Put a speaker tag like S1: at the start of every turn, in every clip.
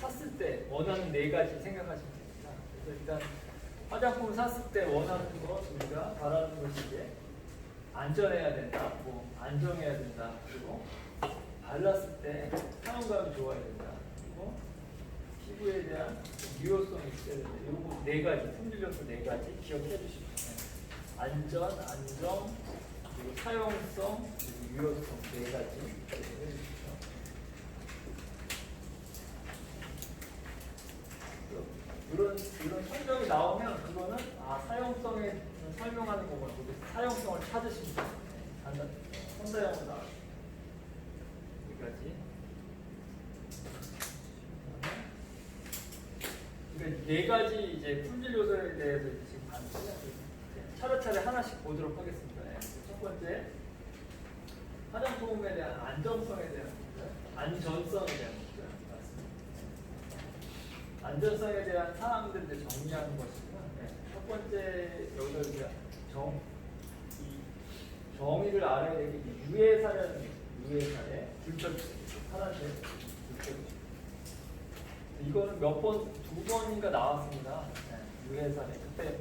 S1: 샀을 때 원하는 네 가지 생각하시면 됩니다. 그래서 일단 화장품을 샀을 때 원하는 것 우리가 바라는 것이 이제 안전해야 된다, 뭐 안정해야 된다, 그리고 발랐을 때 사용감이 좋아야 된다, 그리고 피부에 대한 유효성이 있어야 된다. 요거 네 가지, 품질 요소 네 가지 기억해 주시면 돼요. 안전, 안정, 그리고 사용성, 그리고 유효성 네 가지 기억해 주시죠. 이런 이런 설명이 나오면 그거는 아 사용성에 설명하는 거구나. 그게 사용성을 찾으시면 돼요. 간단 선사용으로 나와. 여기까지. 그러니까 네 가지 이제 품질 요소에 대해서 지금 한 차례차례 하나씩 보도록 하겠습니다. 네. 첫 번째 화장품에 대한 안정성에 대한 문제, 안전성에 대한 문제 맞습니다. 안전성에 대한 사항들 이제 정리하는 것이고요. 네. 첫 번째 여기서 이제 정, 이 정의를 알아야 되는 게 유해 사례는 유해 사례, 줄쳐주세요. 파란색 줄쳐주세요. 이거는 몇 번, 두 번인가 나왔습니다. 네. 유해 사례. 그때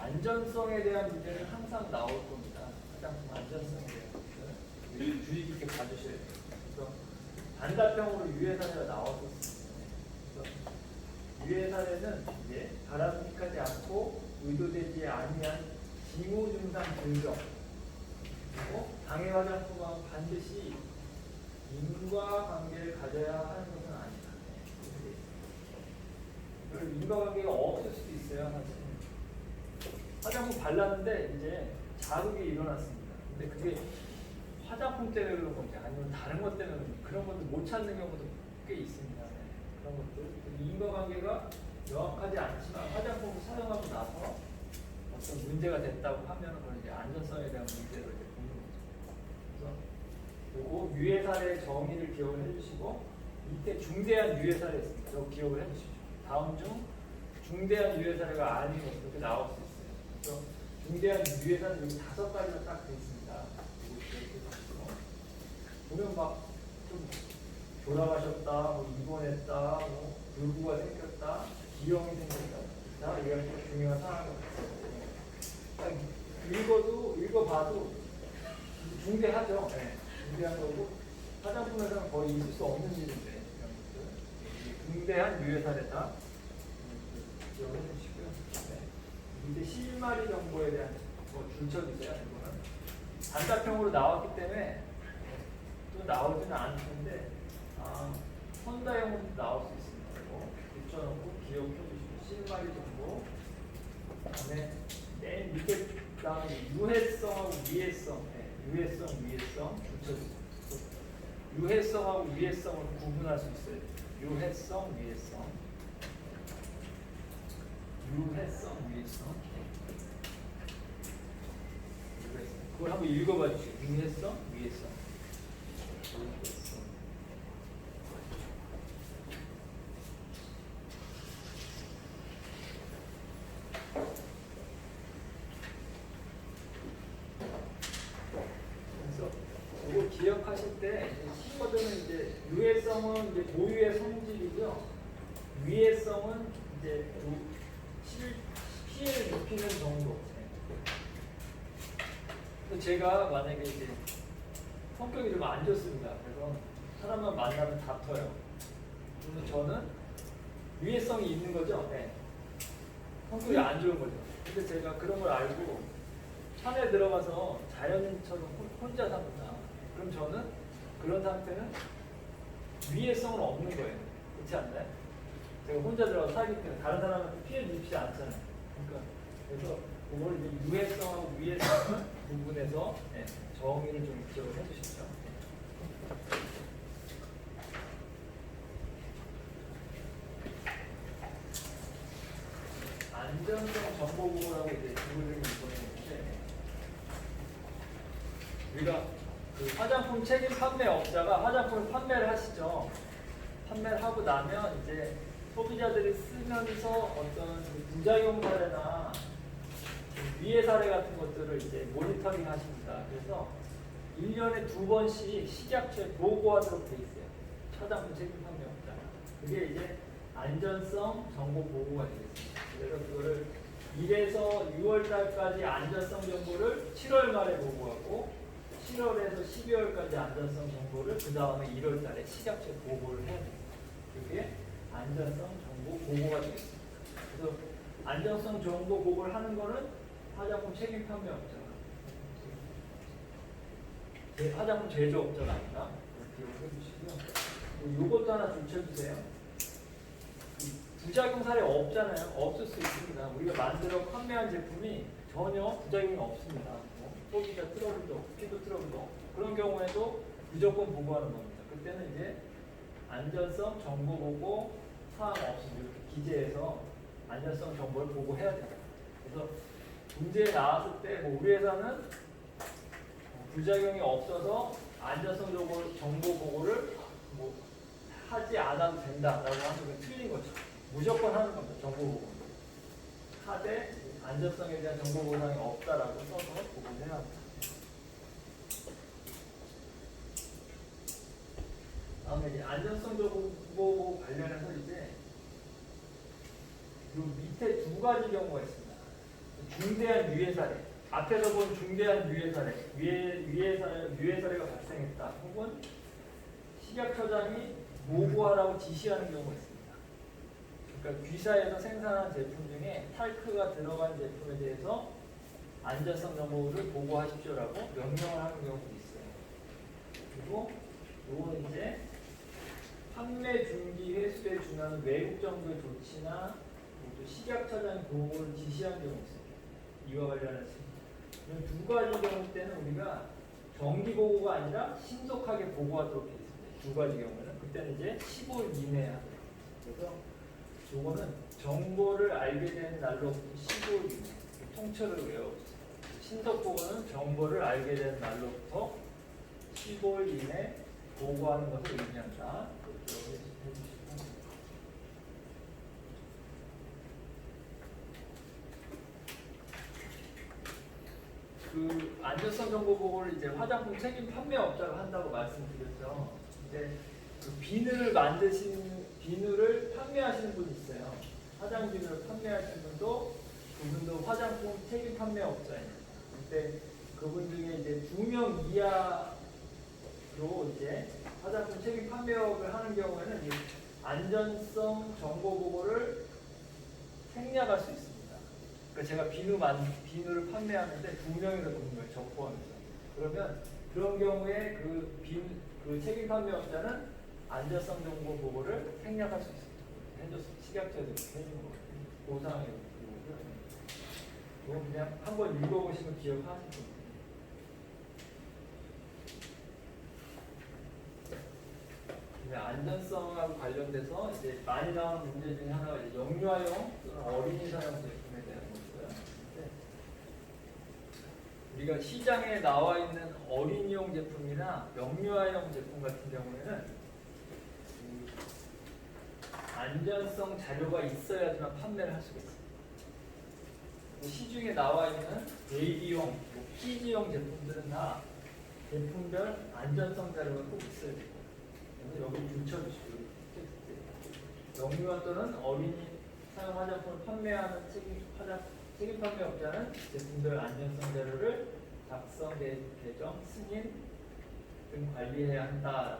S1: 안전성에 대한 문제는 항상 나올 겁니다. 화장품 안전성에 대한 문제. 주의 깊게 봐주셔야 돼요. 그래서 단답형으로 유해 사례가 나왔었습니다. 그래서 유해 사례는 이제 바람직하지 않고 의도되지 아니한 징후 증상 증정 그리고 방해 화장품과 반드시 인과 관계를 가져야 하는. 그리고 인과관계가 없을 수도 있어요. 사실 화장품 발랐는데 이제 자극이 일어났습니다. 근데 그게 화장품 때문에 그런 건지 아니면 다른 것 때문에 그런 그런 것도 못 찾는 경우도 꽤 있습니다. 네. 그런 것들 인과관계가 명확하지 않지만 화장품을 사용하고 나서 어떤 문제가 됐다고 하면 그건 이제 안전성에 대한 문제로 이제 보는 거죠. 그래서 요거 유해 사례 정의를 기억을 해주시고 밑에 중대한 유해 사례 있습니다. 기억을 해주십시오. 다음 중 중대한 유해 사례가 아닌 것 이렇게 나올 수 있어요. 그래서 중대한 유해 사례 여기 다섯 가지로 딱돼 있습니다. 보면 막 좀 돌아가셨다, 뭐 입원했다, 뭐 불구가 생겼다, 기형이 생겼다. 자, 이런 중요한 상황이 딱 읽어도 읽어봐도 중대하죠. 네, 중대한 거고 화장품에서는 거의 있을 수 없는 일인데 이게 중대한 유해 사례다. 음, 기억해 주시고요. 네. 이제 실마리 정보에 대한 뭐 줄쳐주세요. 이거는 단답형으로 나왔기 때문에 또 나오지는 않을 텐데 아, 선다형으로 나올 수 있습니다. 붙여놓고 기억해 주시고 실마리 정보 그다음에 맨 밑에 다음에 유해성하고 위해성 네, 유해성 위해성 붙여주세요. 유해성하고 위해성을 구분할 수 있어요. 유해성 위해성? 유해성 위해성? 유해성. 그걸 한번 읽어봐 주세요. 유해성 위해성 그래서 기억하실 때 키워드는 이제 유해성은 이제 고유의 성질이고요. 위해성은 이제 피해를 입히는 정도. 네. 제가 만약에 이제 성격이 좀 안 좋습니다. 그래서 사람만 만나면 다퉈요. 그래서 저는 위해성이 있는 거죠. 네. 성격이 안 좋은 거죠. 근데 제가 그런 걸 알고 산에 들어가서 자연인처럼 혼- 혼자 삽니다. 그럼 저는 그런 상태는 위해성은 없는 거예요. 그렇지 않나요? 제가 혼자 들어가서 살기 때문에 다른 사람한테 피해 주지 않잖아요. 그러니까 그래서 그걸 이제 유해성하고 위해성 부분에서 네, 정의를 좀 기억을 해주시죠. 안전성 정보부라고 이제 구글링을 보내는데 우리가 그 화장품 책임 판매업자가 화장품을 판매를 하시죠. 판매를 하고 나면 이제 소비자들이 쓰면서 어떤 그 부작용 사례나 그 위해 사례 같은 것들을 이제 모니터링 하십니다. 그래서 1년에 두 번씩 식약처에 보고하도록 돼 있어요. 화장품 책임 판매업자가. 그게 이제 안전성 정보 보고가 되겠습니다. 그래서 그거를 1에서 6월 달까지 안전성 정보를 7월 말에 보고하고 7월에서 12월까지 안전성 정보를 그 다음에 1월 달에 시작체 보고를 해야 됩니다. 그게 안전성 정보 보고가 되겠습니다. 그래서 안전성 정보 보고를 하는 거는 화장품 책임 판매업자가 제- 화장품 제조업자가 아니라 기억을 해주시고요. 뭐 요것도 하나 줄쳐주세요. 이 부작용 사례 없잖아요. 없을 수 있습니다. 우리가 만들어 판매한 제품이 전혀 부작용이 없습니다. 뭐 소비자 트러블도 없고 피부 트러블도 없고 그런 경우에도 무조건 보고하는 겁니다. 그때는 이제 안전성 정보 보고 사항 없으면 이렇게 기재해서 안전성 정보를 보고해야 됩니다. 그래서 문제 나왔을 때 뭐 우리 회사는 어, 부작용이 없어서 안전성 정보, 정보 보고를 뭐 하지 않아도 된다라고 하는 건 틀린 거죠. 무조건 하는 겁니다. 정보 보고. 하되 안전성에 대한 정보 보상이 없다라고 써서 보고를 해야 합니다. 다음에 이제 안전성 정보 관련해서 이제 요 밑에 두 가지 경우가 있습니다. 중대한 유해 사례. 앞에서 본 중대한 유해 사례, 유해, 유해 사례, 유해 사례가 발생했다. 혹은 식약처장이 보고하라고 지시하는 경우가 있습니다. 그러니까 귀사에서 생산한 제품 중에 탈크가 들어간 제품에 대해서 안전성 정보를 보고하십시오라고 명령을 하는 경우도 있어요. 그리고 요거는 이제 판매 중기 회수에 준하는 외국 정부의 조치나 또 식약 처장이 보고를 지시한 경우 있습니다. 이와 관련해서 이두 가지 경우 때는 우리가 정기 보고가 아니라 신속하게 보고하도록 되어 있습니다. 두 가지 경우는 그때는 이제 15일 이내에 있습니다. 그래서 요거는 정보를 알게 된 날로부터 15일 이내 통째로 외워주세요. 신속 보고는 정보를 알게 된 날로부터 15일 이내 보고하는 것을 의미한다. 그 안전성 정보 보고를 이제 화장품 책임 판매업자가 한다고 말씀드렸죠. 근데 그 비누를 만드신 비누를 판매하시는 분이 있어요. 화장 비누를 판매하시는 분도 그분도 화장품 책임 판매업자입니다. 근데 그분 중에 이제 두 명 이하로 이제 화장품 책임 판매업을 하는 경우에는 이 안전성 정보 보고를 생략할 수 있습니다. 그러니까 제가 비누 만 비누를 판매하는데 두 명이나 되는 거예요. 저 포함해서. 그러면 그런 경우에 그 비, 그 책임 판매업자는 안전성 정보 보고를 생략할 수 있습니다. 해줬습니다. 식약처에서 거거든요. 보상의 거고요. 이거 그냥 한번 읽어보시면 기억하실 겁니다. 네, 안전성하고 관련돼서 이제 많이 나오는 문제 중에 하나가 이제 영유아용 또는 어린이 사용 제품에 대한 거고요. 네. 우리가 시장에 나와 있는 어린이용 제품이나 영유아용 제품 같은 경우에는 이 안전성 자료가 있어야지만 판매를 할 수가 있습니다. 그 시중에 나와 있는 베이비용, 뭐 키즈용 제품들은 다 제품별 안전성 자료가 꼭 있어야 돼요. 여기 줄쳐주시고 영유아 또는 어린이 사용 화장품을 판매하는 책임 화장 책임 판매업자는 제품별 안전성 자료를 작성, 개- 개정, 승인 등 관리해야 한다.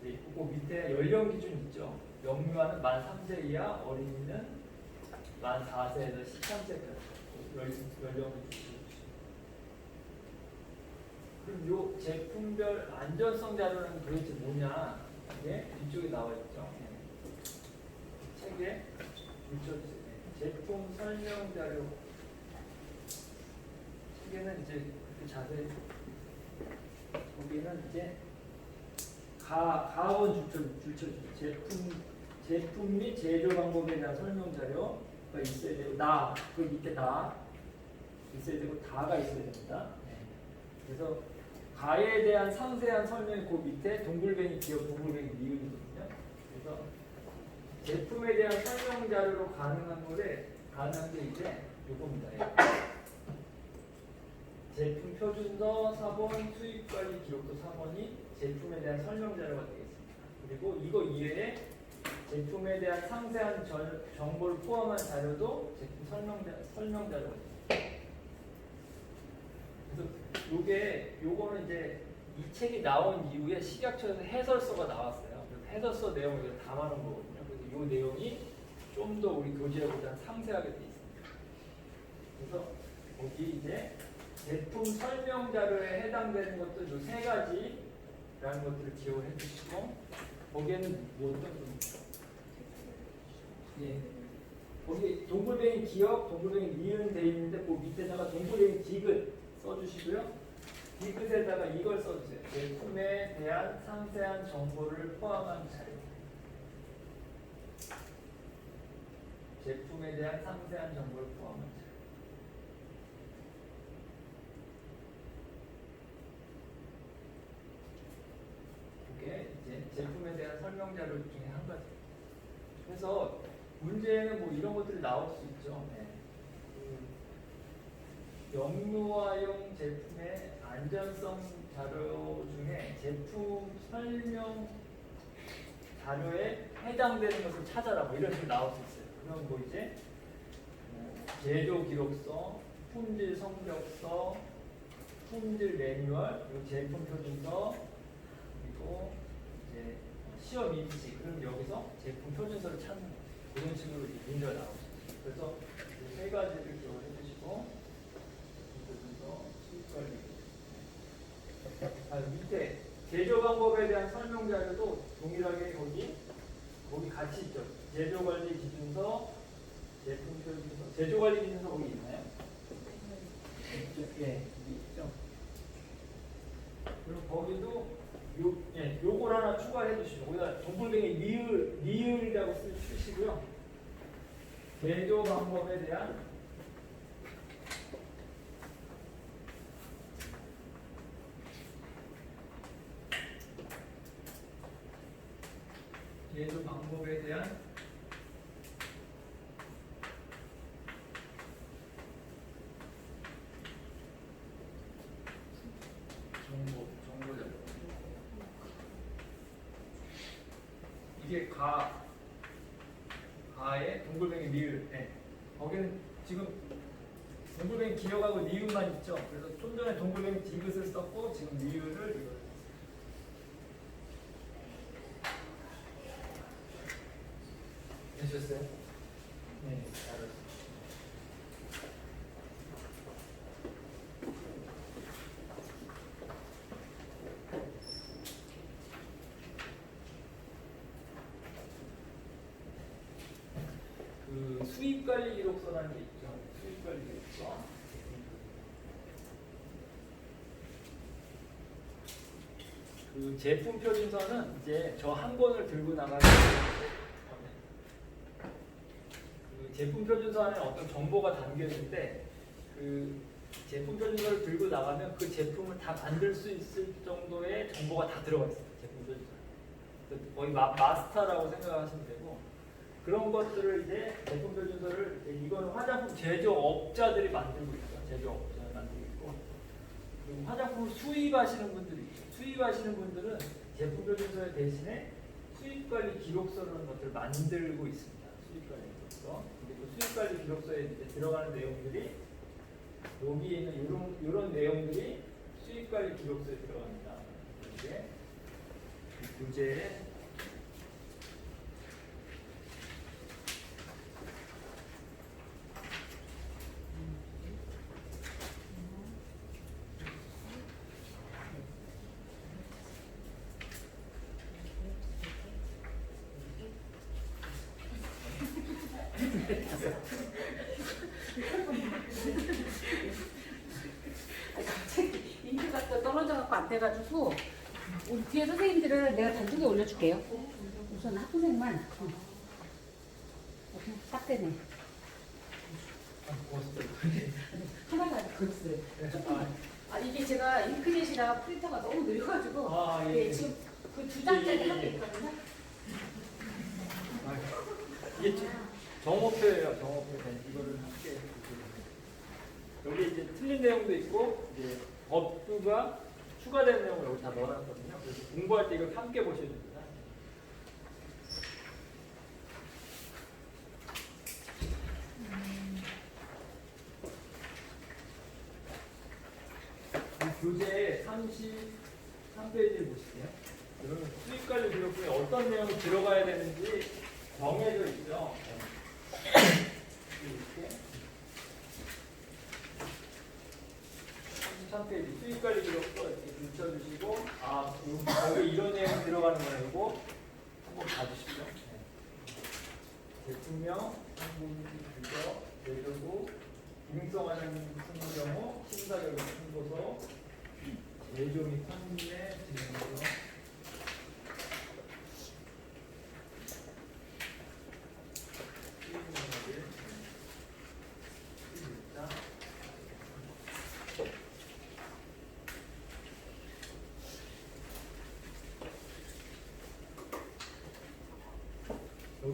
S1: 그 밑에 연령 기준 있죠. 영유아는 만 3세 이하, 어린이는 만 4세에서 13세까지 연령을 주시고 그럼 요 제품별 안전성 자료는 도대체 뭐냐? 이게 뒤쪽에 나와 있죠. 네. 책에 뒤쪽에 제품 설명 자료 책에는 이제 그렇게 자세히 거기는 이제 가 가원 줄쳐 줄쳐주죠. 제품 제품 및 제조 방법에 대한 설명 자료가 있어야 되고 나 그 밑에 나 있어야 되고 다가 있어야 됩니다. 네. 그래서 가에 대한 상세한 설명이 그 밑에 동글뱅이 기업 동글뱅이 미음이거든요. 그래서 제품에 대한 설명 자료로 가능한 거래 가능한 게 이제 요겁니다. 예. 제품 표준서 4번 수익 관리 기록도 4번이 제품에 대한 설명 자료가 되겠습니다. 그리고 이거 이외에 제품에 대한 상세한 절- 정보를 포함한 자료도 제품 설명자 설명 자료거든요. 그래서 요게 요거는 이제 이 책이 나온 이후에 식약처에서 해설서가 나왔어요. 해설서 내용을 여기 담아놓은 거거든요. 그래서 요 내용이 좀 더 우리 교재보다 상세하게 돼 있습니다. 그래서 거기 이제 제품 설명 자료에 해당되는 것들 요세 가지라는 것들을 기억을 해주시고 거기에는 뭐 어떤 거 예. 거기 동글뱅이 기억, 동글뱅이 니은 돼 있는데 그 밑에다가 동글뱅이 디귿 써주시고요. 디귿에다가 이걸 써주세요. 제품에 대한 상세한 정보를 포함한 자료. 제품에 대한 상세한 정보를 포함한 자료. 이제 제품에 대한 설명 자료 중에 한 가지. 그래서 문제는 뭐 이런 것들이 나올 수 있죠. 네. 그 영유아용 제품의 안전성 자료 중에 제품 설명 자료에 해당되는 것을 찾아라 뭐 이런 식으로 나올 수 있어요. 그럼 뭐 이제 어, 제조 기록서, 품질 성적서, 품질 매뉴얼, 제품 표준서, 그리고 이제 시험 인지 그럼 여기서 제품 표준서를 찾는. 그런 식으로 문제가 있어요. 그래서 이세 가지를 기억을 해주시고 표준서, 수익 관리. 아, 밑에 제조 방법에 대한 설명 자료도 동일하게 거기 거기 같이 있죠. 제조 관리 기준서, 제품 표준서, 제조 관리 기준서 거기 있나요? 예, 여기 있죠. 그리고 거기도 요, 예, 요걸 하나 추가해 주시고 거기다 동글뱅이 리을, 리을이라고 쓰, 쓰시고요. 제조 방법에 대한 제조 방법에 대한 정보, 정보 자료. 이게 가, 가에 동글뱅이 리을. 네. 거기는 지금 동글뱅이 기억하고 니은만 있죠. 그래서 좀 전에 동글뱅이 디귿을 썼고 지금 리을을 이걸 되셨어요? 네, 알았어요. 그 수입 관리 기록서라는 게 있죠. 수입 관리 기록서. 그 제품 표준서는 이제 저 한 권을 들고 나가는 그 제품 표준서 안에 어떤 정보가 담겨 있는데 그 제품 표준서를 들고 나가면 그 제품을 다 만들 수 있을 정도의 정보가 다 들어가 있어요. 제품 표준서. 그 거의 마, 마스터라고 생각하시면 되고 그런 것들을 이제 제품 표준서를 이거는 화장품 제조업자들이 만들고 있죠. 제조업자가 만들고 있고 화장품을 수입하시는 분들이 있죠. 수입하시는 분들은 제품 표준서 대신에 수입 관리 기록서라는 것들을 만들고 있습니다. 수입 관리 기록서. 근데 그 수입 관리 기록서에 들어가는 내용들이 여기에 있는 이런 이런 내용들이 수입 관리 기록서에 들어갑니다. 이게 그 교재에
S2: 갑자기 인기가 또 떨어져갖고 안 돼가지고 우리 뒤에 선생님들을 내가 단톡에 올려줄게요. 우선 학부생만 어. 어, 딱 되네. 하나가 더 있어요.
S1: 아,
S2: 아 이게 제가 잉크젯이라 프린터가 너무 느려가지고
S1: 아, 예,
S2: 네,
S1: 예.
S2: 지금 그 두 장짜리
S1: 예, 예,
S2: 하나
S1: 예.
S2: 있거든요.
S1: 아, 이게 지- 정오표예요. 정오표. 네, 이거를 함께 해주세요. 여기 이제 틀린 내용도 있고 이제 법규가 추가된 내용을 여기 다 넣어놨거든요. 공부할 때 이걸 함께 보셔야 됩니다. 교재 33페이지 보시면 여러분 수익 관리 교육부에 어떤 내용이 들어가야 되는지 정해져 있죠. 이렇게 33페이지 수익 관리 기록도 이렇게 붙여주시고 거기 이런 내용이 들어가는 거라고 한번 봐주십시오. 네. 규정, 제조부, 기능성하는 쓰는 경우, 심사결과 통보서, 제조 및 판매 진행서, 수익문화들, 수익자,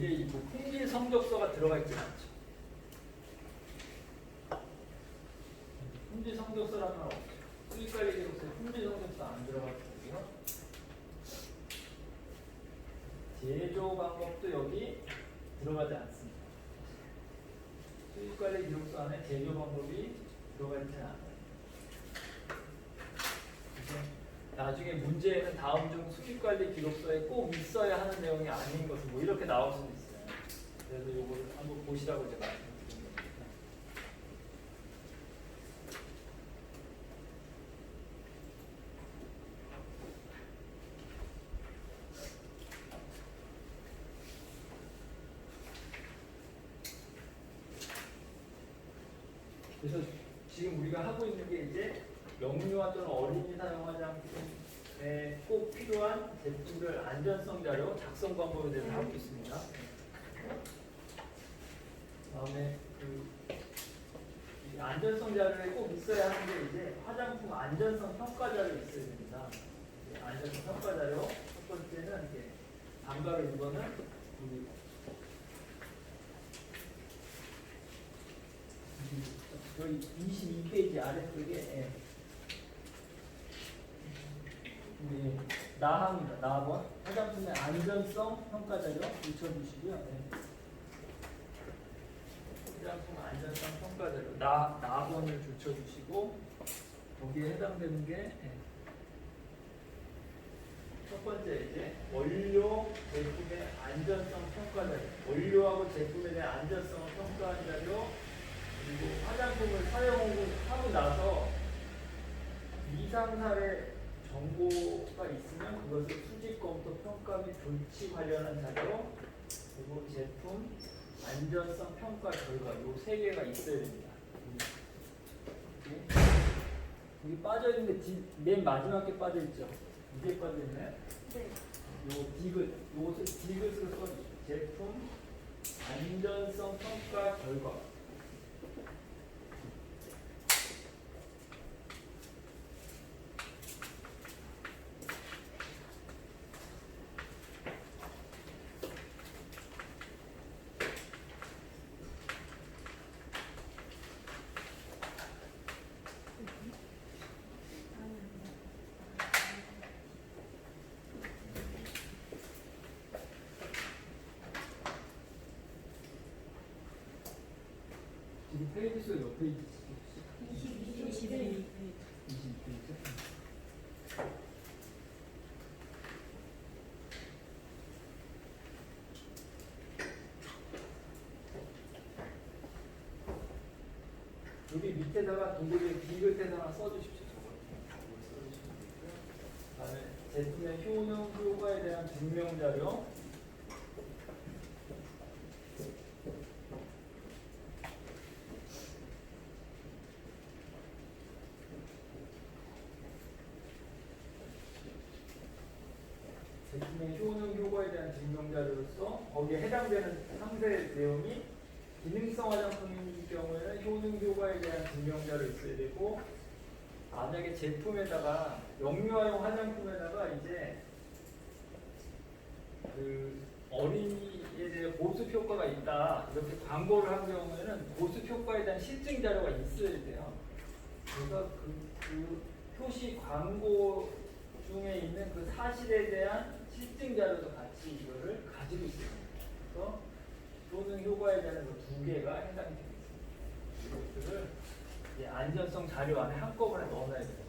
S1: 여기에 이 통계 성적서가 들어가 있지 않죠. 품질 성적서라는 없죠. 수익관리 기록서에 품질 성적서 안 들어갔고요. 제조 방법도 여기 들어가지 않습니다. 수익관리 기록서 안에 제조 방법이 들어가 있지 않아요. 그래서 나중에 문제에는 다음 중 수익관리 기록서에 꼭 있어야 하는 내용이 아닌 것은 뭐 이렇게 나올 수도 있어요. 그래서 이거를 한번 보시라고 제가. 그래서 지금 우리가 하고 있는 게 이제 영유아 또는 어린이 사용 화장품에 꼭 필요한 제품들 안전성 자료 작성 방법에 대해서 하고 있습니다. 다음에 그이 안전성 자료에 꼭 있어야 하는 게 이제 화장품 안전성 평가 자료 있어야 됩니다. 이 안전성 평가 자료 첫 번째는 이게 단가로 1번은 우리 저희 22페이지 아래쪽에 예. 나항입니다. 나번 화장품의 안전성 평가 자료 붙여주시고요. 예. 화장품 안전성 평가 자료 나 나번을 붙여주시고 거기에 해당되는 게 예. 첫 번째 이제 원료 제품의 안전성 평가 자료 원료하고 제품에 대한 안전성을 평가한 자료 그리고 화장품을 사용하고 하고 나서 이상 사례 정보가 있으면 그것을 수집 검토 평가 및 조치 관련한 자료 그리고 제품 안전성 평가 결과 요 세 개가 있어야 됩니다. 여기, 빠져 있는 게맨 마지막 게 빠져 있죠. 이게 빠져 있네. 요 디귿 요것을 디귿으로 써 제품 안전성 평가 결과. 지금 페이지 수가 몇 페이지지?
S2: 22.
S1: 22페이지? 여기 밑에다가 동그랗게 디귿에다가 써주십시오. 되고요. 그다음에 제품의 효능 효과에 대한 증명 자료. 제품의 효능 효과에 대한 증명 자료로서 거기에 해당되는 상세 내용이 기능성 화장품인 효과에 대한 증명 자료 있어야 되고 만약에 제품에다가 영유아용 화장품에다가 이제 그 어린이에 대해 보습 효과가 있다 이렇게 광고를 한 경우에는 보습 효과에 대한 실증 자료가 있어야 돼요. 그래서 그, 그 표시 광고 중에 있는 그 사실에 대한 실증 자료도 같이 이거를 가지고 있어요. 그래서 효능 효과에 대한 그 두 개가 해당이 있습니다. 이것들을 안전성 자료 안에 한꺼번에 넣어놔야 돼요.